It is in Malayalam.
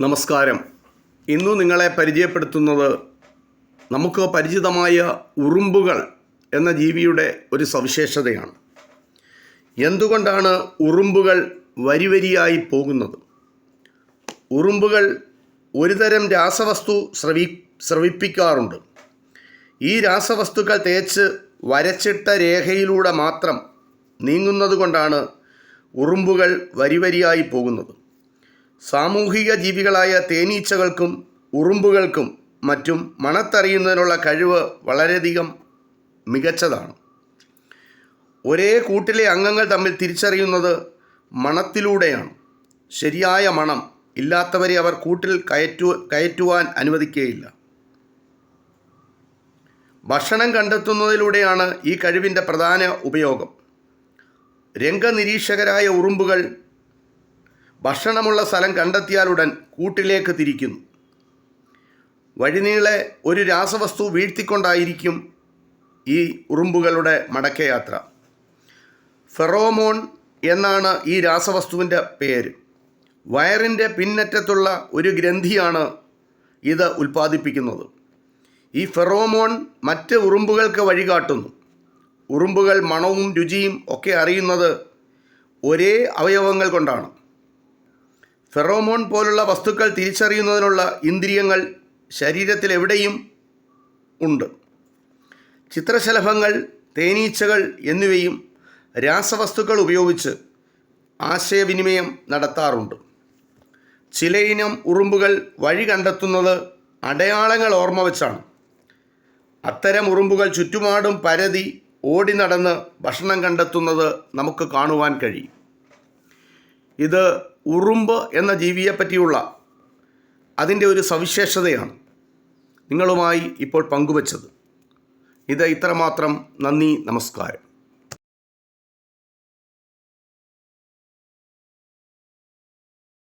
നമസ്കാരം. ഇന്നു നിങ്ങളെ പരിചയപ്പെടുത്തുന്നത് നമുക്ക് പരിചിതമായ ഉറുമ്പുകൾ എന്ന ജീവിയുടെ ഒരു സവിശേഷതയാണ്. എന്തുകൊണ്ടാണ് ഉറുമ്പുകൾ വരിവരിയായി പോകുന്നത്? ഉറുമ്പുകൾ ഒരുതരം രാസവസ്തു സ്രവി സ്രവിപ്പിക്കാറുണ്ട്. ഈ രാസവസ്തുക്കൾ തേച്ച് വരച്ചിട്ട രേഖയിലൂടെ മാത്രം നീങ്ങുന്നത് കൊണ്ടാണ് ഉറുമ്പുകൾ വരിവരിയായി പോകുന്നത്. സാമൂഹിക ജീവികളായ തേനീച്ചകൾക്കും ഉറുമ്പുകൾക്കും മറ്റും മണത്തറിയുന്നതിനുള്ള കഴിവ് വളരെയധികം മികച്ചതാണ്. ഒരേ കൂട്ടിലെ അംഗങ്ങൾ തമ്മിൽ തിരിച്ചറിയുന്നത് മണത്തിലൂടെയാണ്. ശരിയായ മണം ഇല്ലാത്തവരെ അവർ കൂട്ടിൽ കയറ്റു കയറ്റുവാൻ അനുവദിക്കുകയില്ല. ഭക്ഷണം കണ്ടെത്തുന്നതിലൂടെയാണ് ഈ കഴിവിന്റെ പ്രധാന ഉപയോഗം. രംഗനിരീക്ഷകരായ ഉറുമ്പുകൾ ഭക്ഷണമുള്ള സ്ഥലം കണ്ടെത്തിയാലുടൻ കൂട്ടിലേക്ക് തിരിക്കുന്നു. വഴിനീളെ ഒരു രാസവസ്തു വീഴ്ത്തിക്കൊണ്ടായിരിക്കും ഈ ഉറുമ്പുകളുടെ മടക്കയാത്ര. ഫെറോമോൺ എന്നാണ് ഈ രാസവസ്തുവിന്റെ പേര്. വയറിന്റെ പിന്നറ്റത്തുള്ള ഒരു ഗ്രന്ഥിയാണ് ഇത് ഉൽപ്പാദിപ്പിക്കുന്നത്. ഈ ഫെറോമോൺ മറ്റ് ഉറുമ്പുകൾക്ക് വഴികാട്ടുന്നു. ഉറുമ്പുകൾ മണവും രുചിയും ഒക്കെ അറിയുന്നത് ഒരേ അവയവങ്ങൾ കൊണ്ടാണ്. ഫെറോമോൺ പോലുള്ള വസ്തുക്കൾ തിരിച്ചറിയുന്നതിനുള്ള ഇന്ദ്രിയങ്ങൾ ശരീരത്തിൽ എവിടെയും ഉണ്ട്. ചിത്രശലഭങ്ങൾ തേനീച്ചകൾ എന്നിവയും രാസവസ്തുക്കൾ ഉപയോഗിച്ച് ആശയവിനിമയം നടത്താറുണ്ട്. ചിലയിനം ഉറുമ്പുകൾ വഴി കണ്ടെത്തുന്നത് അടയാളങ്ങൾ ഓർമ്മ വെച്ചാണ്. അത്തരം ഉറുമ്പുകൾ ചുറ്റുപാടും പരതി ഓടി നടന്ന് ഭക്ഷണം കണ്ടെത്തുന്നത് നമുക്ക് കാണുവാൻ കഴിയും. ഇത് ഉറുമ്പ് എന്ന ജീവിയെ പറ്റിയുള്ള അതിന്റെ ഒരു സവിശേഷതയാണ് നിങ്ങളുമായി ഇപ്പോൾ പങ്കുവച്ചത്. ഇത് ഇത്രമാത്രം. നന്ദി നമസ്കാരം.